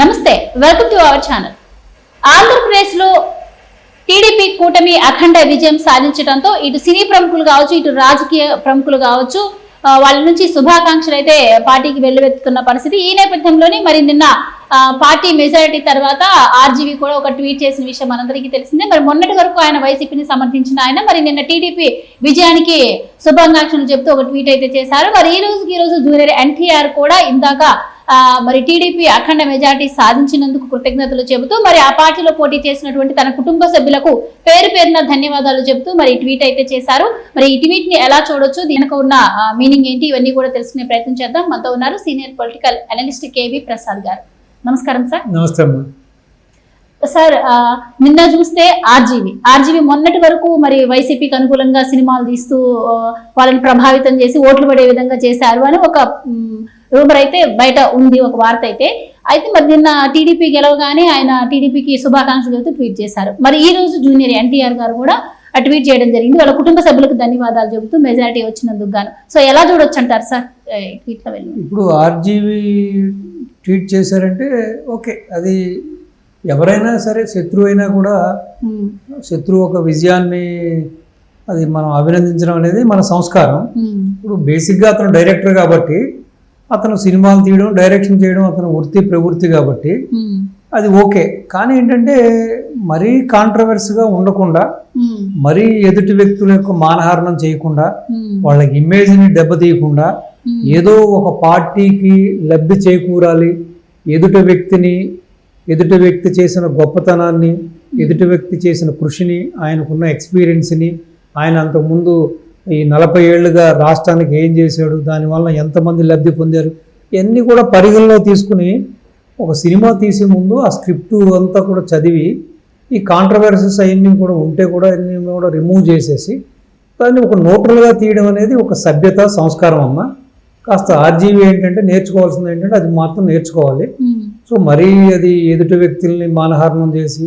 నమస్తే welcome to our channel ఆంధ్రప్రదేశ్లో TDP కూటమి అఖండ విజయం సాధించడంతో ఇటు సినీ ప్రముఖులు కావచ్చు ఇటు రాజకీయ ప్రముఖులు కావచ్చు వాళ్ళ నుంచి శుభాకాంక్షలు అయితే పార్టీకి వెల్లువెత్తుతున్న పరిస్థితి. ఈ నేపథ్యంలోనే మరి నిన్న పార్టీ మెజారిటీ తర్వాత ఆర్జీవీ కూడా ఒక ట్వీట్ చేసిన విషయం మనందరికీ తెలిసిందే. మరి మొన్నటి వరకు ఆయన వైసీపీని సమర్థించిన ఆయన మరి నిన్న టీడీపీ విజయానికి శుభాకాంక్షలు చెప్తూ ఒక ట్వీట్ అయితే చేశారు. మరి ఈ రోజుకి ఈ రోజు జూనియర్ ఎన్టీఆర్ కూడా ఇందాక మరి టీడీపీ అఖండ మెజార్టీ సాధించినందుకు కృతజ్ఞతలు చెబుతూ మరి ఆ పార్టీలో పోటీ చేసినటువంటి తన కుటుంబ సభ్యులకు పేరు పేరున ధన్యవాదాలు చెబుతూ మరి ట్వీట్ అయితే చేశారు. మరి ఈ ట్వీట్ని ఎలా చూడొచ్చు? దీనికి ఉన్న మీనింగ్ ఏంటి? ఇవన్నీ కూడా తెలుసుకునే ప్రయత్నం చేద్దాం. మనతో ఉన్నారు senior political analyst KV Prasad గారు. నమస్కారం సార్. నమస్తే సార్ నిన్న చూస్తే ఆర్జీవి. ఆర్జీవి మొన్నటి వరకు మరి వైసీపీకి అనుకూలంగా సినిమాలు తీస్తూ వాళ్ళని ప్రభావితం చేసి ఓట్లు పడే విధంగా చేశారు అని ఒక రూమర్ అయితే బయట ఉంది ఒక వార్త అయితే. అయితే మరి నిన్న టీడీపీ గెలవగానే ఆయన టీడీపీకి శుభాకాంక్షలు చెబుతూ ట్వీట్ చేశారు. మరి ఈ రోజు జూనియర్ ఎన్టీఆర్ గారు కూడా ట్వీట్ చేయడం జరిగింది. వాళ్ళ కుటుంబ సభ్యులకు ధన్యవాదాలు చెబుతూ మెజారిటీ వచ్చినందుకు గాను. సో ఎలా చూడొచ్చు అంటారు సార్? ట్వీట్లో వెళ్ళి. ఇప్పుడు ఆర్జీవి ట్వీట్ చేశారంటే ఓకే అది ఎవరైనా సరే శత్రువు అయినా కూడా శత్రువు ఒక విజయాన్ని అది మనం అభినందించడం అనేది మన సంస్కారం. ఇప్పుడు బేసిక్గా అతను డైరెక్టర్ కాబట్టి అతను సినిమాలు తీయడం డైరెక్షన్ చేయడం అతను వృత్తి ప్రవృత్తి కాబట్టి అది ఓకే. కానీ ఏంటంటే మరీ కాంట్రవర్సీగా ఉండకుండా మరీ ఎదుటి వ్యక్తుల యొక్క మానహారణం చేయకుండా ఉమ్, వాళ్ళకి ఇమేజ్ని దెబ్బతీయకుండా ఏదో ఒక పార్టీకి లబ్ధి చేకూరాలి ఎదుటి వ్యక్తిని ఎదుటి వ్యక్తి చేసిన గొప్పతనాన్ని ఎదుటి వ్యక్తి చేసిన కృషిని ఆయనకున్న ఎక్స్పీరియన్స్ని ఆయన అంతకుముందు ఈ నలభై ఏళ్ళుగా రాష్ట్రానికి ఏం చేశాడు దానివల్ల ఎంతమంది లబ్ధి పొందారు ఇవన్నీ కూడా పరిగణలో తీసుకుని ఒక సినిమా తీసే ముందు ఆ స్క్రిప్ట్ అంతా కూడా చదివి ఈ కాంట్రవర్సీస్ అవన్నీ కూడా ఉంటే కూడా అన్నీ కూడా రిమూవ్ చేసేసి దాన్ని ఒక న్యూట్రల్గా తీయడం అనేది ఒక సభ్యత సంస్కారం అమ్మ. కాస్త ఆర్జీవి ఏంటంటే నేర్చుకోవాల్సింది ఏంటంటే అది మాత్రం నేర్చుకోవాలి. సో మరీ అది ఎదుటి వ్యక్తుల్ని మానహారణం చేసి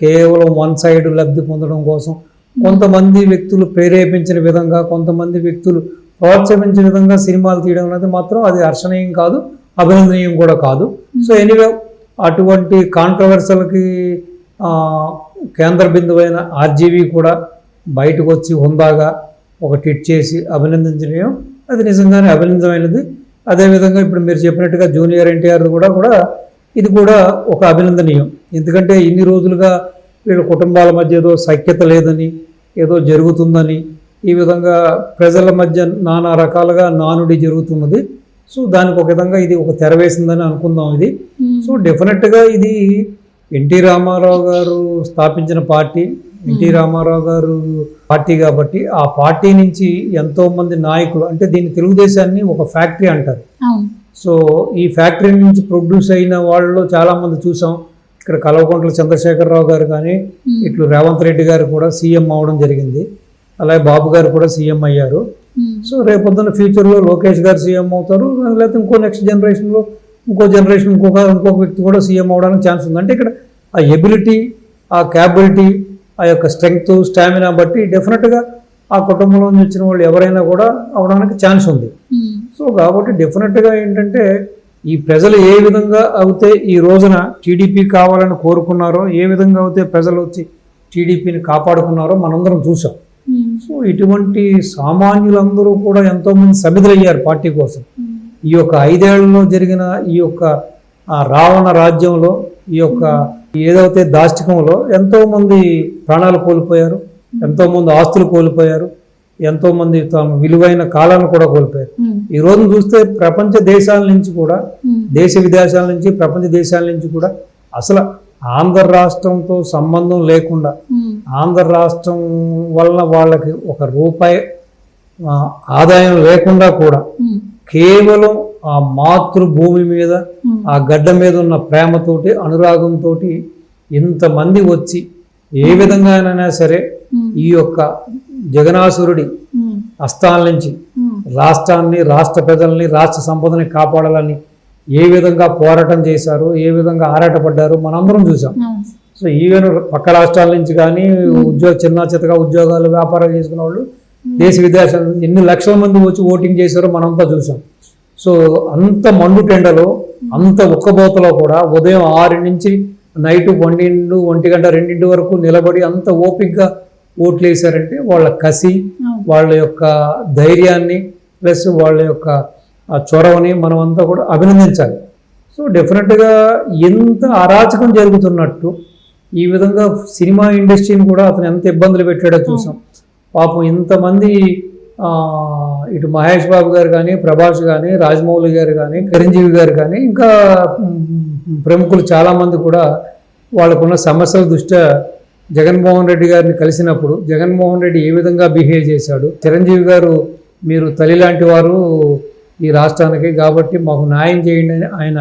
కేవలం వన్ సైడ్ లబ్ధి పొందడం కోసం కొంతమంది వ్యక్తులు ప్రేరేపించిన విధంగా కొంతమంది వ్యక్తులు ప్రోత్సహించిన విధంగా సినిమాలు తీయడం అనేది మాత్రం అది హర్షణీయం కాదు అభినందనీయం కూడా కాదు. సో ఎనీవే అటువంటి కాంట్రవర్సల్కి కేంద్ర బిందువైన ఆర్జీవి కూడా బయటకు వచ్చి హుందాగా ఒక ట్వీట్ చేసి అభినందించడం అది నిజంగానే అభినందమైనది అదేవిధంగా ఇప్పుడు మీరు చెప్పినట్టుగా జూనియర్ ఎన్టీఆర్ కూడా కూడా ఇది కూడా ఒక అభినందనీయం. ఎందుకంటే ఇన్ని రోజులుగా వీళ్ళ కుటుంబాల మధ్య ఏదో సఖ్యత లేదని ఏదో జరుగుతుందని ఈ విధంగా ప్రజల మధ్య నానా రకాలుగా నానుడి జరుగుతున్నది. సో దానికి ఒక విధంగా ఇది ఒక తెర వేసిందని అనుకుందాం ఇది. సో డెఫినెట్గా ఇది ఎన్టీ రామారావు గారు స్థాపించిన పార్టీ. ఎన్టీ రామారావు గారు పార్టీ కాబట్టి ఆ పార్టీ నుంచి ఎంతో మంది నాయకులు అంటే దీన్ని తెలుగుదేశాన్ని ఒక ఫ్యాక్టరీ అంటారు. సో ఈ ఫ్యాక్టరీ నుంచి ప్రొడ్యూస్ అయిన వాళ్ళలో చాలామంది చూసాం. ఇక్కడ కల్వకుంట్ల చంద్రశేఖరరావు గారు కానీ ఇట్లు రేవంత్ రెడ్డి గారు కూడా సీఎం అవడం జరిగింది. అలాగే బాబు గారు కూడా సీఎం అయ్యారు. సో రేపొద్దున ఫ్యూచర్లో లోకేష్ గారు సీఎం అవుతారు. లేకపోతే ఇంకో నెక్స్ట్ జనరేషన్లో ఇంకో జనరేషన్ ఇంకొక ఇంకొక వ్యక్తి కూడా సీఎం అవడానికి ఛాన్స్ ఉంది. అంటే ఇక్కడ ఆ ఎబిలిటీ ఆ క్యాపబిలిటీ ఆ యొక్క స్ట్రెంగ్త్ స్టామినా బట్టి డెఫినెట్గా ఆ కుటుంబంలో నుంచి వచ్చిన వాళ్ళు ఎవరైనా కూడా అవడానికి ఛాన్స్ ఉంది. సో కాబట్టి డెఫినెట్గా ఏంటంటే ఈ ప్రజలు ఏ విధంగా అయితే ఈ రోజున టీడీపీ కావాలని కోరుకున్నారో ఏ విధంగా అయితే ప్రజలు వచ్చి టీడీపీని కాపాడుకున్నారో మనందరం చూసాం. ఉమ్, సో ఇటువంటి సామాన్యులందరూ కూడా ఎంతోమంది సమిధులయ్యారు పార్టీ కోసం. ఉమ్, ఈ యొక్క ఐదేళ్ళలో జరిగిన ఈ యొక్క రావణ రాజ్యంలో ఈ యొక్క ఏదైతే దాష్టికంలో ఎంతోమంది ప్రాణాలు కోల్పోయారు ఎంతోమంది ఆస్తులు కోల్పోయారు ఎంతోమంది తమ విలువైన కాలాన్ని కూడా కోల్పోయారు. ఈ రోజు చూస్తే ప్రపంచ దేశాల నుంచి కూడా దేశ విదేశాల నుంచి ప్రపంచ దేశాల నుంచి కూడా అసలు ఆంధ్ర రాష్ట్రంతో సంబంధం లేకుండా ఆంధ్ర రాష్ట్రం వలన వాళ్ళకి ఒక రూపాయి ఆదాయం లేకుండా కూడా కేవలం ఆ మాతృభూమి మీద ఆ గడ్డ మీద ఉన్న ప్రేమతోటి అనురాగంతో ఇంతమంది వచ్చి ఏ విధంగానైనా సరే ఈ యొక్క జగనాసురుడి ఉమ్, హస్తాల నుంచి రాష్ట్రాన్ని రాష్ట్ర ప్రజల్ని రాష్ట్ర సంపదని కాపాడాలని ఏ విధంగా పోరాటం చేశారు ఏ విధంగా ఆరాటపడ్డారు మనందరం చూసాం. సో ఈవెన్ పక్క రాష్ట్రాల నుంచి కానీ ఉద్యోగ చిన్న చితగా ఉద్యోగాలు వ్యాపారాలు చేసుకున్న వాళ్ళు దేశ విదేశాల ఎన్ని లక్షల మంది వచ్చి ఓటింగ్ చేశారో మనంతా చూసాం సో అంత మండు టెండలో అంత ఒక్కబోతలో కూడా ఉదయం ఆరు నుంచి నైట్ పన్నెండు ఒంటి గంట రెండింటి వరకు నిలబడి అంత ఓపికగా ఓట్లు వేశారంటే వాళ్ళ కసి. వాళ్ళ యొక్క ధైర్యాన్ని ప్లస్ వాళ్ళ యొక్క ఆ చొరవని మనం అంతా కూడా అభినందించాలి. సో డెఫినెట్గా ఎంత అరాచకం జరుగుతున్నట్టు ఈ విధంగా సినిమా ఇండస్ట్రీని కూడా అతను ఎంత ఇబ్బందులు పెట్టాడో చూసాం. పాపం ఇంతమంది ఇటు మహేష్ బాబు గారు కానీ ప్రభాస్ కానీ రాజమౌళి గారు కానీ చిరంజీవి గారు కానీ ఇంకా ప్రముఖులు చాలామంది కూడా వాళ్ళకున్న సమస్యల దృష్ట్యా జగన్మోహన్ రెడ్డి గారిని కలిసినప్పుడు జగన్మోహన్ రెడ్డి ఏ విధంగా బిహేవ్ చేశాడు? చిరంజీవి గారు మీరు తల్లి లాంటి వారు ఈ రాష్ట్రానికి కాబట్టి మాకు న్యాయం చేయండి అని ఆయన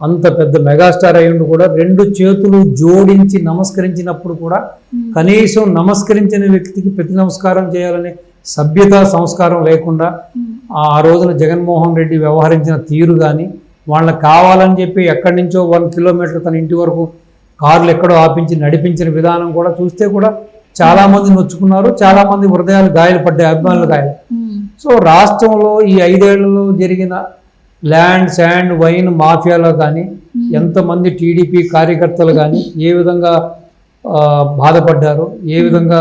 అంత పెద్ద మెగాస్టార్ అయ్యుండి కూడా రెండు చేతులు జోడించి నమస్కరించినప్పుడు కూడా కనీసం నమస్కరించిన వ్యక్తికి ప్రతి నమస్కారం చేయాలనే సభ్యత సంస్కారం లేకుండా ఆ రోజున జగన్మోహన్ రెడ్డి వ్యవహరించిన తీరు కానీ వాళ్ళకి కావాలని చెప్పి ఎక్కడి నుంచో వన్ కిలోమీటర్ తన ఇంటి వరకు కార్లు ఎక్కడో ఆపించి నడిపించిన విధానం కూడా చూస్తే కూడా చాలామంది నొచ్చుకున్నారు. చాలామంది హృదయాలు గాయాలు పడ్డాయి అభిమానులు గాయాలు. ఉమ్. సో రాష్ట్రంలో ఈ ఐదేళ్ళలో జరిగిన ల్యాండ్ శాండ్ వైన్ మాఫియాలో కానీ ఎంతమంది టీడీపీ కార్యకర్తలు కానీ ఏ విధంగా బాధపడ్డారు ఏ విధంగా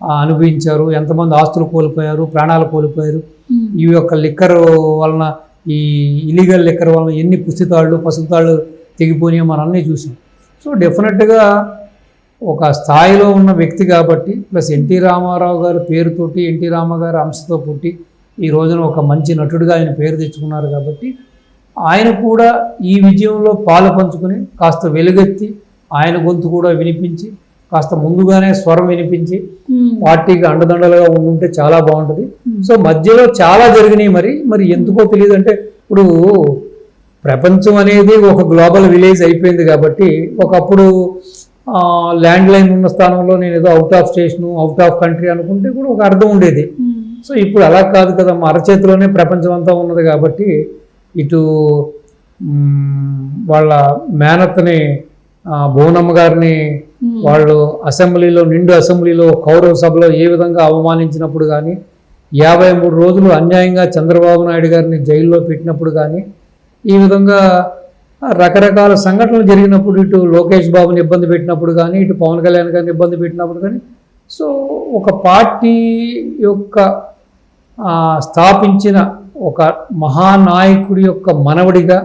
ఆ, అనుభవించారు ఎంతమంది ఆస్తులు కోల్పోయారు ప్రాణాలు కోల్పోయారు. ఈ యొక్క లిక్కర్ వలన ఈ ఇలీగల్ లిక్కర్ వలన ఎన్ని పుస్తకాళ్ళు పసుపుతాళ్ళు తెగిపోయినాయో మనం అన్నీ చూసాం. సో డెఫినెట్గా ఒక స్థాయిలో ఉన్న వ్యక్తి కాబట్టి ప్లస్ ఎన్టీ రామారావు గారి పేరుతోటి ఎన్టీ రామ గారి అంశతో పుట్టి ఈ రోజున ఒక మంచి నటుడిగా ఆయన పేరు తెచ్చుకున్నారు కాబట్టి ఆయన కూడా ఈ విజయంలో పాలు పంచుకుని కాస్త వెలుగెత్తి ఆయన గొంతు కూడా వినిపించి కాస్త ముందుగానే స్వరం వినిపించి. పార్టీకి అండదండలుగా ఉంటే చాలా బాగుంటుంది. సో మధ్యలో చాలా జరిగినాయి మరి మరి ఎందుకో తెలియదు అంటే ఇప్పుడు ప్రపంచం అనేది ఒక గ్లోబల్ విలేజ్ అయిపోయింది కాబట్టి ఒకప్పుడు ల్యాండ్ లైన్ ఉన్న స్థానంలో నేను ఏదో out of station out of country అనుకుంటే కూడా ఒక అర్థం ఉండేది ఉమ్. సో ఇప్పుడు అలా కాదు కదా అరచేతిలోనే ప్రపంచం అంతా ఉన్నది కాబట్టి ఇటు వాళ్ళ మేనత్తని భువనమ్మ గారిని ఉమ్. వాళ్ళు అసెంబ్లీలో నిండు అసెంబ్లీలో కౌరవ సభలో ఏ విధంగా అవమానించినప్పుడు కానీ యాభై మూడు రోజులు అన్యాయంగా చంద్రబాబు నాయుడు గారిని జైల్లో పెట్టినప్పుడు కానీ ఈ విధంగా రకరకాల సంఘటనలు జరిగినప్పుడు ఇటు లోకేష్ బాబుని ఇబ్బంది పెట్టినప్పుడు కానీ ఇటు పవన్ కళ్యాణ్ గారిని ఇబ్బంది పెట్టినప్పుడు కానీ సో ఒక పార్టీ యొక్క స్థాపించిన ఒక మహానాయకుడి యొక్క మనవడిగా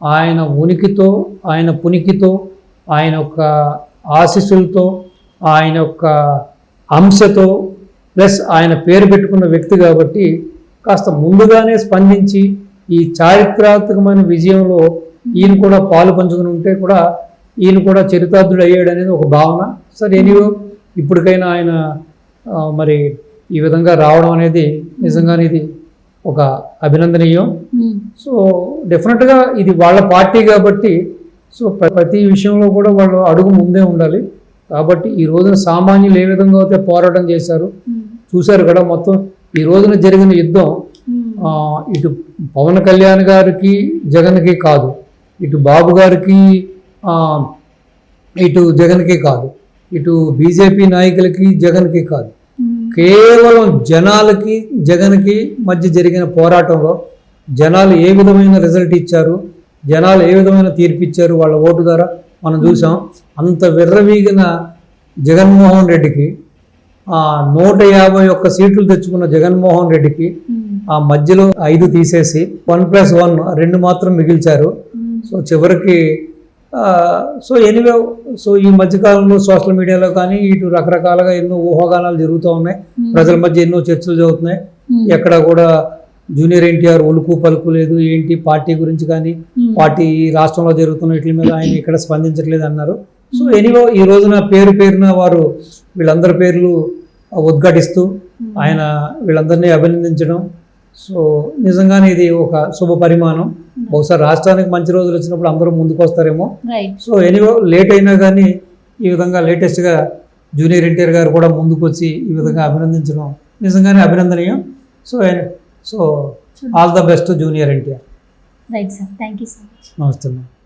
ఆయన ఉనికితో ఆయన పునికితో ఆయన యొక్క ఆశీస్సులతో ఆయన యొక్క అంశతో ప్లస్ ఆయన పేరు పెట్టుకున్న వ్యక్తి కాబట్టి కాస్త ముందుగానే స్పందించి ఈ చారిత్రాత్మకమైన విజయంలో ఈయన కూడా పాలు పంచుకుని ఉంటే కూడా ఈయన కూడా చరితార్థుడు అయ్యాడు అనేది ఒక భావన సరే ఎనీవో ఇప్పటికైనా ఆయన మరి ఈ విధంగా రావడం అనేది నిజంగానే ఇది ఒక అభినందనీయం. సో డెఫినెట్గా ఇది వాళ్ళ పార్టీ కాబట్టి సో ప్ర- ప్రతి విషయంలో కూడా వాళ్ళు అడుగు ముందే ఉండాలి కాబట్టి ఈ రోజున సామాన్యులు ఏ విధంగా అయితే పోరాటం చేశారు. చూశారు కదా మొత్తం ఈ రోజున జరిగిన యుద్ధం ఇటు పవన్ కళ్యాణ్ గారికి జగన్కి కాదు. ఇటు బాబు గారికి ఇటు జగన్కి కాదు. ఇటు బీజేపీ నాయకులకి జగన్కి కాదు. కేవలం జనాలకి జగన్కి మధ్య జరిగిన పోరాటంలో జనాలు ఏ విధమైన రిజల్ట్ ఇచ్చారు జనాలు ఏ విధమైన తీర్పు ఇచ్చారు వాళ్ళ ఓటు ద్వారా మనం చూసాం. అంత విర్రవీగిన జగన్మోహన్ రెడ్డికి ఆ నూట యాభై ఒక్క సీట్లు తెచ్చుకున్న జగన్మోహన్ రెడ్డికి ఉమ్. ఆ మధ్యలో ఐదు తీసేసి వన్ ప్లస్ వన్ రెండు మాత్రం మిగిల్చారు ఉమ్. సో చివరికి సో ఎనివే సో ఈ మధ్యకాలంలో సోషల్ మీడియాలో కానీ ఇటు రకరకాలుగా ఎన్నో ఊహాగానాలు జరుగుతూ ఉన్నాయి Hmm. ప్రజల మధ్య ఎన్నో చర్చలు జరుగుతున్నాయి. ఎక్కడ కూడా జూనియర్ ఎన్టీఆర్ ఉలుకు పలుకు లేదు ఏంటి పార్టీ గురించి కానీ. పార్టీ రాష్ట్రంలో జరుగుతున్న వీటి మీద ఆయన ఇక్కడ స్పందించట్లేదు అన్నారు సో ఎనివో ఈ రోజున పేరు పేరున వారు వీళ్ళందరి పేర్లు ఉద్ఘాటిస్తూ ఆయన వీళ్ళందరినీ అభినందించడం. సో నిజంగానే ఇది ఒక శుభ పరిమాణం. బహుశా రాష్ట్రానికి మంచి రోజులు వచ్చినప్పుడు అందరూ ముందుకు వస్తారేమో సో ఎనీవో లేట్ అయినా కానీ ఈ విధంగా లేటెస్ట్గా జూనియర్ ఎన్టీఆర్ గారు కూడా ముందుకు వచ్చి ఈ విధంగా అభినందించడం నిజంగానే అభినందనీయం. So so all the best junior NTR. Right sir thank you so much నమస్తే